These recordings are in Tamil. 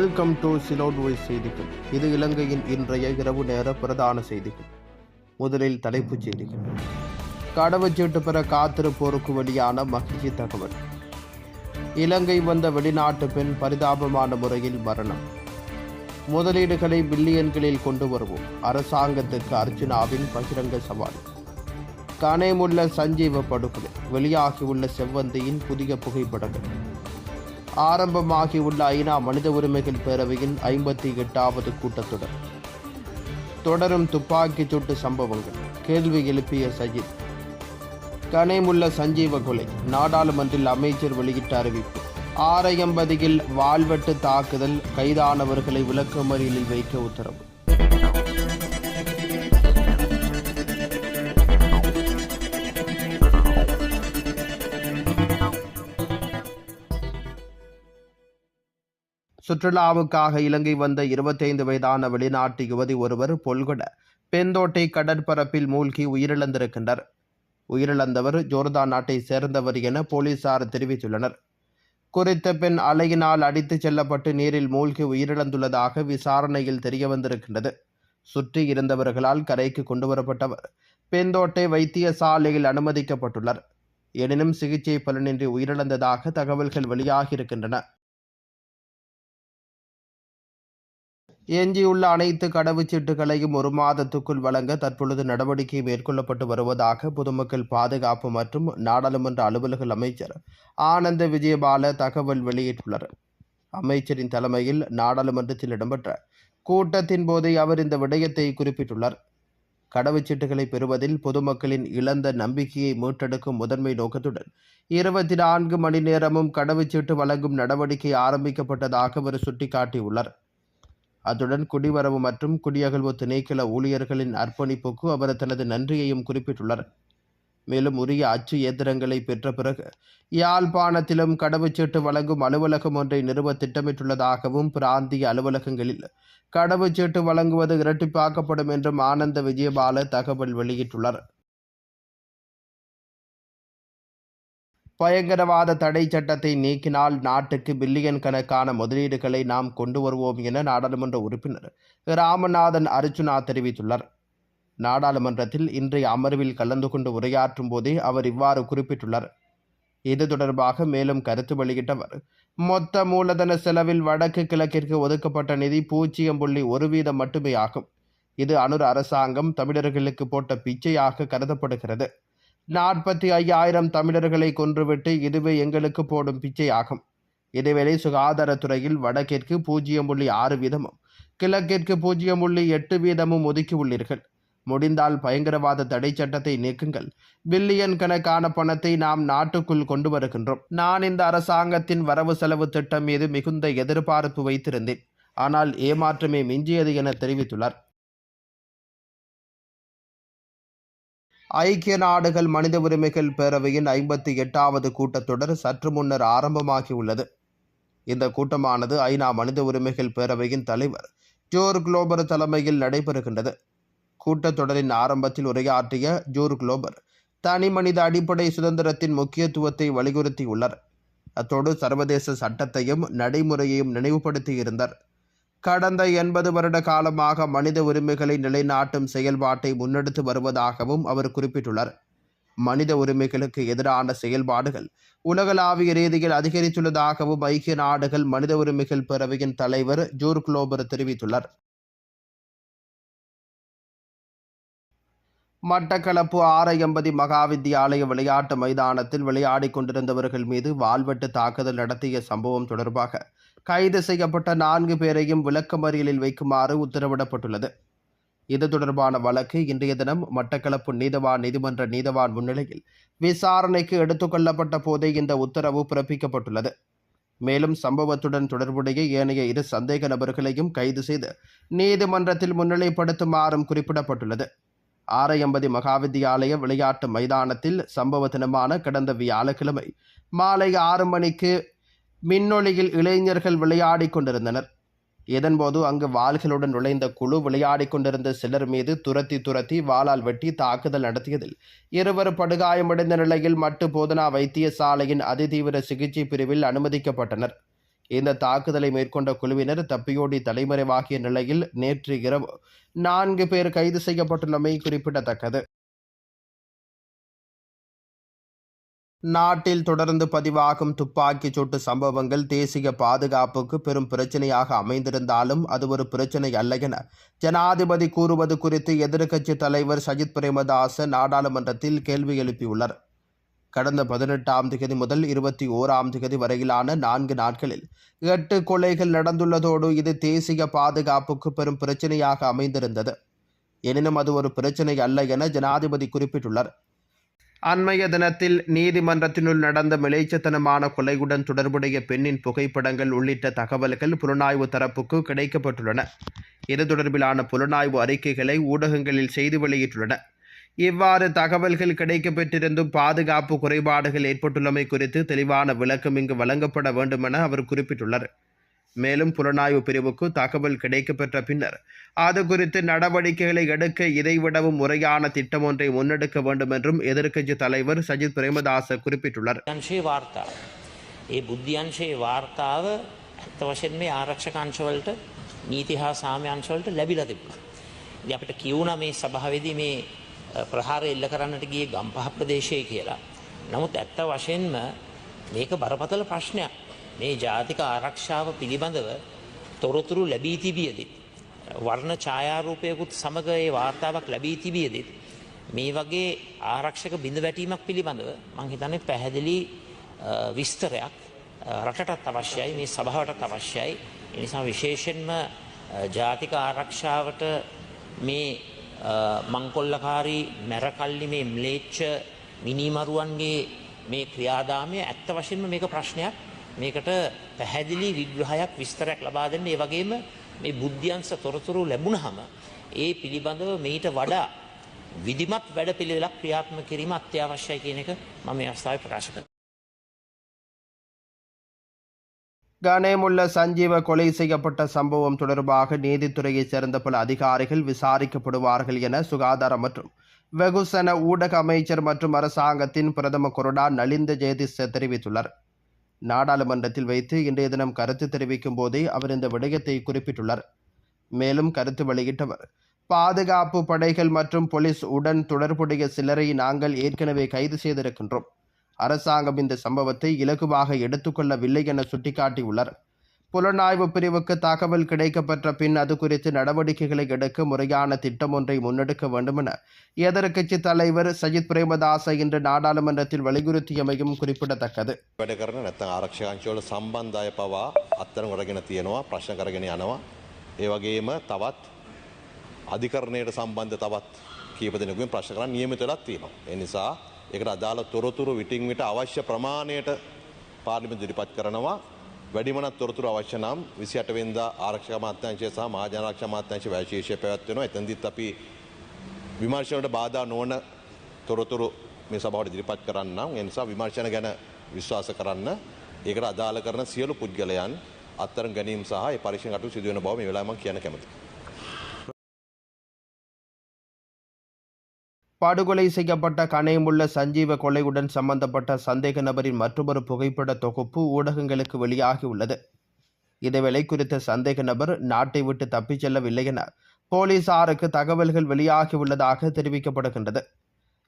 வெல்கம் டு சிலோடுவை செய்திகள் இது இலங்கையின் இன்றைய இரவு நேர பிரதான செய்திகள். முதலில் தலைப்புச் செய்திகள். கடவுச்சீட்டு பெற காத்திருப்போருக்கு வெளியான மகிழ்ச்சி தகவல். இலங்கை வந்த வெளிநாட்டு பெண் பரிதாபமான முறையில் மரணம். முதலீடுகளை பில்லியன்களில் கொண்டு வருவோம். அரசாங்கத்துக்கு அர்ஜுனாவின் பகிரங்க சவால். கனேமுள்ள சஞ்சீவ படுகொலை. வெளியாகியுள்ள செவ்வந்தியின் புதிய புகைப்படங்கள். ஆரம்பமாகியுள்ள ஐநா மனித உரிமைகள் பேரவையின் ஐம்பத்தி எட்டாவது கூட்டத்தொடர். தொடரும் துப்பாக்கிச் சூட்டு சம்பவங்கள் கேள்வி எழுப்பிய சஜித். கனைமுள்ள சஞ்சீவ கொலை நாடாளுமன்றில் அமைச்சர் வெளியிட்ட அறிவிப்பு. ஆரையம்பதியில் வாழ்வெட்டு தாக்குதல் கைதானவர்களை விளக்கமறியலில் வைக்க உத்தரவு. சுற்றுலாவுக்காக இலங்கை வந்த இருபத்தைந்து வயதான வெளிநாட்டு யுவதி ஒருவர் பொல்கொட பெந்தோட்டை கடற்பரப்பில் மூழ்கி உயிரிழந்திருக்கின்றார் உயிரிழந்தவர் ஜோர்தான் நாட்டை சேர்ந்தவர் என போலீசார் தெரிவித்துள்ளனர். குறித்த பெண் அலையினால் அடித்துச் செல்லப்பட்டு நீரில் மூழ்கி உயிரிழந்துள்ளதாக விசாரணையில் தெரியவந்திருக்கின்றது. சுற்றி இருந்தவர்களால் கரைக்கு கொண்டுவரப்பட்டவர் பெந்தோட்டை வைத்தியசாலையில் அனுமதிக்கப்பட்டுள்ளார். எனினும் சிகிச்சை பலனின்றி உயிரிழந்ததாக தகவல்கள் வெளியாகியிருக்கின்றன. எஞ்சியுள்ள அனைத்து கடவுச்சீட்டுகளையும் ஒரு மாதத்துக்குள் வழங்க தற்பொழுது நடவடிக்கை மேற்கொள்ளப்பட்டு வருவதாக பொதுமக்கள் பாதுகாப்பு மற்றும் நாடாளுமன்ற அலுவலக அமைச்சர் ஆனந்த விஜயபால தகவல் வெளியிட்டுள்ளார். அமைச்சரின் தலைமையில் நாடாளுமன்றத்தில் இடம்பெற்ற கூட்டத்தின் போதே அவர் இந்த விடயத்தை குறிப்பிட்டுள்ளார். கடவுச்சீட்டுகளை பெறுவதில் பொதுமக்களின் இழந்த நம்பிக்கையை மீட்டெடுக்கும் முதன்மை நோக்கத்துடன் இருபத்தி நான்கு மணி நேரமும் கடவுச்சீட்டு வழங்கும் நடவடிக்கை ஆரம்பிக்கப்பட்டதாக அவர் சுட்டிக்காட்டியுள்ளார். அத்துடன் குடிவரவு மற்றும் குடியகழ்வு திணைக்கள ஊழியர்களின் அர்ப்பணிப்புக்கு அவர் தனது நன்றியையும் குறிப்பிட்டுள்ளார். மேலும் உரிய அச்சு இயந்திரங்களை பெற்ற பிறகு யாழ்ப்பாணத்திலும் கடவுச்சீட்டு வழங்கும் அலுவலகம் ஒன்றை நிறுவ திட்டமிட்டுள்ளதாகவும் பிராந்திய அலுவலகங்களில் கடவுச்சீட்டு வழங்குவது இரட்டிப்பாக்கப்படும் என்றும் ஆனந்த விஜயபால தகவல் வெளியிட்டுள்ளார். பயங்கரவாத தடை சட்டத்தை நீக்கினால் நாட்டுக்கு பில்லியன் கணக்கான முதலீடுகளை நாம் கொண்டு வருவோம் என நாடாளுமன்ற உறுப்பினர் ராமநாதன் அர்ஜுனா தெரிவித்துள்ளார். நாடாளுமன்றத்தில் இன்றைய அமர்வில் கலந்து கொண்டு உரையாற்றும் போதே அவர் இவ்வாறு குறிப்பிட்டுள்ளார். இது தொடர்பாக மேலும் கருத்து வெளியிட்டவர் மொத்த மூலதன செலவில் வடக்கு கிழக்கிற்கு ஒதுக்கப்பட்ட நிதி பூஜ்ஜியம் புள்ளி ஒரு வீதம் மட்டுமே ஆகும். இது அனுர் அரசாங்கம் தமிழர்களுக்கு போட்ட பிச்சையாக கருதப்படுகிறது. நாற்பத்தி ஐயாயிரம் தமிழர்களை கொன்றுவிட்டு இதுவே எங்களுக்கு போடும் பிச்சை ஆகும் இதேவேளை சுகாதாரத்துறையில் வடக்கிற்கு பூஜ்ஜியம் புள்ளி ஆறு வீதமும் கிழக்கிற்கு பூஜ்ஜியம் புள்ளி எட்டு வீதமும் ஒதுக்கியுள்ளீர்கள் முடிந்தால் பயங்கரவாத தடை சட்டத்தை நீக்குங்கள். பில்லியன் கணக்கான பணத்தை நாம் நாட்டுக்குள் கொண்டு வருகின்றோம். நான் இந்த அரசாங்கத்தின் வரவு செலவு திட்டம் மீது மிகுந்த எதிர்பார்ப்பு வைத்திருந்தேன். ஆனால் ஏமாற்றமே மிஞ்சியது என தெரிவித்துள்ளார். ஐக்கிய நாடுகள் மனித உரிமைகள் பேரவையின் ஐம்பத்தி எட்டாவது கூட்டத்தொடர் சற்று முன்னர் ஆரம்பமாகியுள்ளது. இந்த கூட்டமானது ஐநா மனித உரிமைகள் பேரவையின் தலைவர் ஜோர் குளோபர் தலைமையில் நடைபெறுகின்றது. கூட்டத்தொடரின் ஆரம்பத்தில் உரையாற்றிய ஜோர் குளோபர் தனி மனித அடிப்படை சுதந்திரத்தின் முக்கியத்துவத்தை வலியுறுத்தியுள்ளார். அத்தோடு சர்வதேச சட்டத்தையும் நடைமுறையையும் நினைவுபடுத்தியிருந்தார். கடந்த எண்பது வருட காலமாக மனித உரிமைகளை நிலைநாட்டும் செயல்பாட்டை முன்னெடுத்து வருவதாகவும் அவர் குறிப்பிட்டுள்ளார். மனித உரிமைகளுக்கு எதிரான செயல்பாடுகள் உலகளாவிய ரீதியில் அதிகரித்துள்ளதாகவும் ஐக்கிய நாடுகள் மனித உரிமைகள் பேரவையின் தலைவர் ஜூர் குளோபர் தெரிவித்துள்ளார். மட்டக்களப்பு ஆரையம்பதி மகாவித்தியாலய விளையாட்டு மைதானத்தில் விளையாடிக் கொண்டிருந்தவர்கள் மீது வாள்வெட்டு தாக்குதல் நடத்திய சம்பவம் தொடர்பாக கைது செய்யப்பட்ட நான்கு பேரையும் விளக்கமறியலில் வைக்குமாறு உத்தரவிடப்பட்டுள்ளது. இது தொடர்பான வழக்கு இன்றைய தினம் மட்டக்களப்பு நீதவான் நீதிமன்ற நீதவான் முன்னிலையில் விசாரணைக்கு எடுத்துக்கொள்ளப்பட்ட போதே இந்த உத்தரவு பிறப்பிக்கப்பட்டுள்ளது. மேலும் சம்பவத்துடன் தொடர்புடைய ஏனைய இரு சந்தேக நபர்களையும் கைது செய்து நீதிமன்றத்தில் முன்னிலைப்படுத்துமாறும் குறிப்பிடப்பட்டுள்ளது. ஆரையம்பதி மகாவித்தியாலய விளையாட்டு மைதானத்தில் சம்பவ தினமான கடந்த வியாழக்கிழமை மாலை ஆறு மணிக்கு மின்னொளியில் இளைஞர்கள் விளையாடி கொண்டிருந்தனர். இதன்போது அங்கு வாள்களுடன் நுழைந்த குழு விளையாடி கொண்டிருந்த சிலர் மீது துரத்தி துரத்தி வாளால் வெட்டி தாக்குதல் நடத்தியதில் இருவர் படுகாயமடைந்த நிலையில் மட்டு போதனா வைத்தியசாலையின் அதிதீவிர சிகிச்சை பிரிவில் அனுமதிக்கப்பட்டனர். இந்த தாக்குதலை மேற்கொண்ட குழுவினர் தப்பியோடி தலைமறைவாகிய நிலையில் நேற்று இரவு நான்கு பேர் கைது செய்யப்பட்டுள்ளமை குறிப்பிடத்தக்கது. நாட்டில் தொடர்ந்து பதிவாகும் துப்பாக்கிச் சூட்டு சம்பவங்கள் தேசிய பாதுகாப்புக்கு பெரும் பிரச்சனையாக அமைந்திருந்தாலும் அது ஒரு பிரச்சனை அல்ல என ஜனாதிபதி கூறுவது குறித்து எதிர்க்கட்சி தலைவர் சஜித் பிரேமதாச நாடாளுமன்றத்தில் கேள்வி எழுப்பியுள்ளார். கடந்த பதினெட்டாம் திகதி முதல் இருபத்தி ஓராம் திகதி வரையிலான நான்கு நாட்களில் எட்டு கொலைகள் நடந்துள்ளதோடு இது தேசிய பாதுகாப்புக்கு பெரும் பிரச்சனையாக அமைந்திருந்தது. எனினும் அது ஒரு பிரச்சனை அல்ல என ஜனாதிபதி குறிப்பிட்டுள்ளார். அண்மைய தினத்தில் நீதிமன்றத்தினுள் நடந்த மிளைச்சத்தனமான கொலையுடன் தொடர்புடைய பெண்ணின் புகைப்படங்கள் உள்ளிட்ட தகவல்கள் புலனாய்வு தரப்புக்கு கிடைக்கப்பட்டுள்ளன. இது தொடர்பிலான புலனாய்வு அறிக்கைகளை ஊடகங்களில் செய்து வெளியிட்டுள்ளன. இவ்வாறு தகவல்கள் கிடைக்கப்பெற்றிருந்தும் பாதுகாப்பு குறைபாடுகள் ஏற்பட்டுள்ளமை குறித்து தெளிவான விளக்கம் இங்கு வழங்கப்பட வேண்டுமென அவர் குறிப்பிட்டுள்ளார். மேலும் புலனாய்வு பிரிவுக்கு தகவல் கிடைக்கப்பெற்ற பின்னர் அது குறித்து நடவடிக்கைகளை எடுக்க இதைவிடவும் முறையான திட்டம் ஒன்றை முன்னெடுக்க வேண்டும் என்றும் எதிர்க்கட்சி தலைவர் சஜித் பிரேமதாச குறிப்பிட்டுள்ளார் අංශයේ වාර්තාව. ඒ බුද්ධ්‍යංශයේ වාර්තාව ඇත්ත වශයෙන් මේ ආරක්ෂක අංශවලට නීති හා සාමය අංශවලට ලැබිලා තිබුණා. ඉතින් අපිට කියුණා මේ සභාවේදී මේ අ, ප්‍රහාර එල්ල කරන්නට ගියේ ගම්පහ ප්‍රදේශයේ කියලා. නමුත් ඇත්ත වශයෙන්ම මේක බරපතල ප්‍රශ්නයක්. මේ ජාතික ආරක්ෂාව පිළිබඳව තොරතුරු ලැබී තිබියදිත්. වර්ණ ඡායාරූපයකුත් සමග ඒ වාර්තාවක් ලැබී තිබියදිත්. මේ වගේ ආරක්ෂක බිඳ වැටීමක් පිළිබඳව මං හිතන්නේ පැහැදිලි අ, විස්තරයක් අ, රටටත් අවශ්‍යයි මේ සභාවටත් අවශ්‍යයි. එනිසා විශේෂෙන්ම අ, ජාතික ආරක්ෂාවට මේ අ, මංකොල්ලකාරී මැරකල්ලි මේ म्लेච්ච මිනිමරුවන්ගේ මේ ක්‍රියාදාමය ඇත්ත වශයෙන්ම මේක ප්‍රශ්නයක් මේකට පැහැදිලි විග්‍රහයක් විස්තරයක් ලබා දෙන්න ඒ වගේම මේ බුද්ධ්‍යංශ තොරතුරු ලැබුණහම ඒ පිළිබඳව මීට වඩා විධිමත් වැඩ පිළිවෙලක් ක්‍රියාත්ම කිරීම අත්‍යවශ්‍යයි කියන එක මම මේ අවස්ථාවේ ප්‍රකාශ කරනවා. கனேமுள்ள சஞ்சீவ கொலை செய்யப்பட்ட சம்பவம் தொடர்பாக நீதித்துறையைச் சேர்ந்த பல அதிகாரிகள் விசாரிக்கப்படுவார்கள் என சுகாதார மற்றும் வெகுசன ஊடக அமைச்சர் மற்றும் அரசாங்கத்தின் பிரதம கொறடா நலிந்த ஜெயதிஸ் தெரிவித்துள்ளார் நாடாளுமன்றத்தில் வைத்து இன்றைய தினம் கருத்து தெரிவிக்கும் போதே அவர் இந்த விடயத்தை குறிப்பிட்டுள்ளார். மேலும் கருத்து வெளியிட்டவர் பாதுகாப்பு படைகள் மற்றும் போலீஸ் உடன் தொடர்புடைய சிலரை நாங்கள் ஏற்கனவே கைது செய்திருக்கின்றோம். அரசாங்கம் இந்த சம்பவத்தை இலகுவாக எடுத்துக்கொள்ளவில்லை என சுட்டிக்காட்டியுள்ளார். புலனாய்வு பிரிவுக்கு தகவல் கிடைக்கப்பெற்ற பின் அது குறித்து நடவடிக்கைகளை எடுக்க முறையான திட்டம் ஒன்றை முன்னெடுக்க வேண்டும் என எதிர்க்கட்சி தலைவர் சஜித் பிரேமதாச இன்று நாடாளுமன்றத்தில் வலியுறுத்தியமையும் குறிப்பிடத்தக்கது වැඩ කරන නැත්නම් ආරක්ෂකංශවල සම්බන්ධ අය පවා අත්තරම කරගෙන තියෙනවා ප්‍රශ්න කරගෙන යනවා. ඒ වගේම තවත් අධිකරණයට සම්බන්ධ තවත් කීප දෙනෙකුගෙන් ප්‍රශ්න කරන්න නියමිත වෙලක් තියෙනවා. ඒ නිසා ඒකට අදාළ තොරතුරු විටින් විට අවශ්‍ය ප්‍රමාණයට පාර්ලිමේන්තු ඉදිරිපත් කරනවා. වැඩිමනත් තොරතුර අවශ්‍ය නම් විසි අටවෙන්දා ආරක්ෂක මාත්‍යංශය සහ මහජනාරක්ෂ මාත්‍යංශ වැශේෂය පැවැත්වෙනවා එතැදිත් අපි විමර්ශනට බාධා නොවන තොරතුරු මේ සබහට දිරිපත් කරන්නම් එනිසා විමර්ශන ගැන විශ්වාස කරන්න ඒකට අදාළ කරන සියලු පුද්ගලයන් අත්තර ගැනීම සහ පරික්ෂ කටු සිදුවන බව වෙලාම කියන කැමති. படுகொலை செய்யப்பட்ட கனயமுள்ள சஞ்சீவ கொலையுடன் சம்பந்தப்பட்ட சந்தேக நபரின் மற்றொரு புகைப்பட தொகுப்பு ஊடகங்களுக்கு வெளியாகியுள்ளது. இதேவேளை குறித்த சந்தேக நபர் நாட்டை விட்டு தப்பிச் செல்லவில்லை என போலீசாருக்கு தகவல்கள் வெளியாகியுள்ளதாக தெரிவிக்கப்படுகின்றது.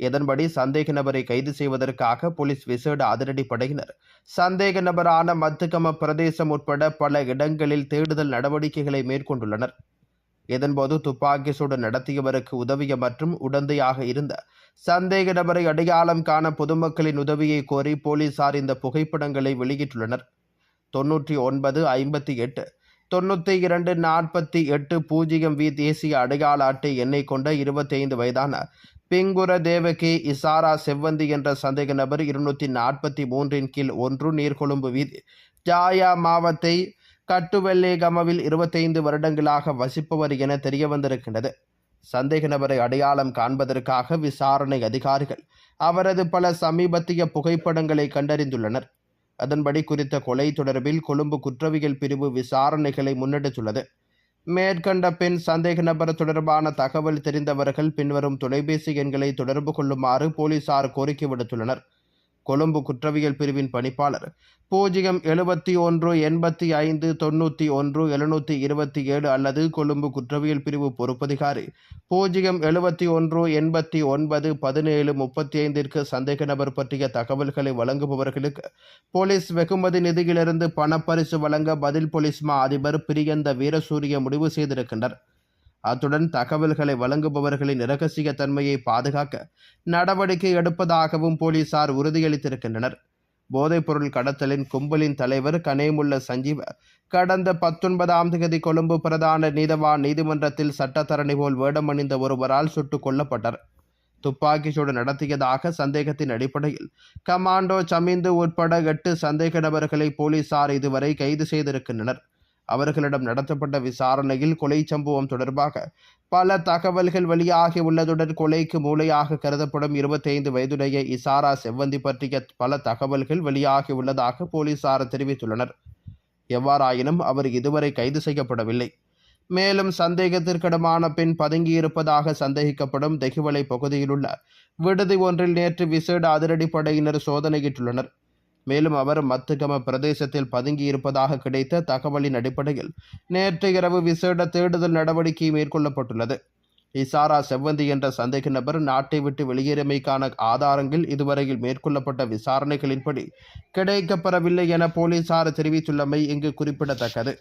இதன்படி சந்தேக நபரை கைது செய்வதற்காக போலீஸ் விசேட அதிரடி படையினர் சந்தேக நபரான மத்துக்கம பிரதேசம் உட்பட பல இடங்களில் தேடுதல் நடவடிக்கைகளை மேற்கொண்டுள்ளனர். இதன்போது துப்பாக்கி சூடு நடத்தியவருக்கு உதவிய மற்றும் உடந்தையாக இருந்த சந்தேக நபரை அடையாளம் காண பொதுமக்களின் உதவியை கோரி போலீசார் இந்த புகைப்படங்களை வெளியிட்டுள்ளனர். தொன்னூற்றி ஒன்பது ஐம்பத்தி எட்டு தொண்ணூற்றி இரண்டு நாற்பத்தி எட்டு பூஜ்ஜியம் வி தேசிய அடையாள அட்டை எண்ணை கொண்ட இருபத்தி ஐந்து வயதான பிங்குர தேவகி இசாரா செவ்வந்தி என்ற சந்தேக நபர் இருநூற்றி நாற்பத்தி மூன்றின் கீழ் ஒன்று நீர்கொழும்பு வீதி ஜாயா மாவத்தை கட்டுவெல்லேகமவில் இருபத்தைந்து வருடங்களாக வசிப்பவர் என தெரிய வந்திருக்கின்றது சந்தேக நபரை அடையாளம் காண்பதற்காக விசாரணை அதிகாரிகள் அவரது பல சமீபத்திய புகைப்படங்களை கண்டறிந்துள்ளனர். அதன்படி குறித்த கொலை தொடர்பில் கொழும்பு குற்றவியல் பிரிவு விசாரணைகளை முன்னெடுத்துள்ளது. மேற்கண்ட பெண் சந்தேக நபர் தொடர்பான தகவல் தெரிந்தவர்கள் பின்வரும் தொலைபேசி எண்களை தொடர்பு கொள்ளுமாறு போலீசார் கோரிக்கை விடுத்துள்ளனர். கொழும்பு குற்றவியல் பிரிவின் பணிப்பாளர். பூஜ்ஜியம் எழுபத்தி ஒன்று எண்பத்தி ஐந்து தொண்ணூற்றி ஒன்று எழுநூற்றி இருபத்தி ஏழு அல்லது கொழும்பு குற்றவியல் பிரிவு பொறுப்பதிகாரி. பூஜ்ஜியம் எழுபத்தி ஒன்று எண்பத்தி ஒன்பது பதினேழு முப்பத்தி ஐந்திற்கு சந்தேக நபர் பற்றிய தகவல்களை வழங்குபவர்களுக்கு போலீஸ் வெகுமதி நிதியிலிருந்து பணப்பரிசு வழங்க பதில் போலீஸ் மா அதிபர் பிரியந்த வீரசூரிய முடிவு செய்திருக்கின்றனர். அத்துடன் தகவல்களை வழங்குபவர்களின் இரகசிய தன்மையை பாதுகாக்க நடவடிக்கை எடுப்பதாகவும் போலீசார் உறுதியளித்திருக்கின்றனர். போதைப்பொருள் கடத்தலின் கும்பலின் தலைவர் கனேமுள்ள சஞ்சீவ கடந்த பத்தொன்பதாம் தேதி கொழும்பு பிரதான நீதவான் நீதிமன்றத்தில் சட்டத்தரணி போல் வேடமணிந்த ஒருவரால் சுட்டுக் கொல்லப்பட்டார். துப்பாக்கிச்சூடு நடத்தியதாக சந்தேகத்தின் அடிப்படையில் கமாண்டோ சமிந்து உட்பட எட்டு சந்தேக நபர்களை போலீசார் இதுவரை கைது செய்திருக்கின்றனர். அவர்களிடம் நடத்தப்பட்ட விசாரணையில் கொலை சம்பவம் தொடர்பாக பல தகவல்கள் வெளியாகி உள்ளதுடன் கொலைக்கு மூளையாக கருதப்படும் 25 வயதுடைய இசாரா செவ்வந்தி பற்றிய பல தகவல்கள் வெளியாகி உள்ளதாக போலீசார் தெரிவித்துள்ளனர். எவ்வாறாயினும் அவர் இதுவரை கைது செய்யப்படவில்லை. மேலும் சந்தேகத்திற்கிடமான பெண் பதுங்கியிருப்பதாக சந்தேகிக்கப்படும் தெகுவலை பகுதியிலுள்ள விடுதி ஒன்றில் நேற்று விசேட அதிரடிப்படையினர் சோதனையிட்டுள்ளனர். மேலும் அவர் மத்துகம பிரதேசத்தில் பதுங்கியிருப்பதாக கிடைத்த தகவலின் அடிப்படையில் நேற்று இரவு விசேட தேடுதல் நடவடிக்கை மேற்கொள்ளப்பட்டுள்ளது. இசாரா செவ்வந்தி என்ற சந்தேக நபர் நாட்டை விட்டு வெளியேறமைக்கான ஆதாரங்கள் இதுவரையில் மேற்கொள்ளப்பட்ட விசாரணைகளின்படி கிடைக்கப்பெறவில்லை என போலீசார் தெரிவித்துள்ளமை இங்கு குறிப்பிடத்தக்கது.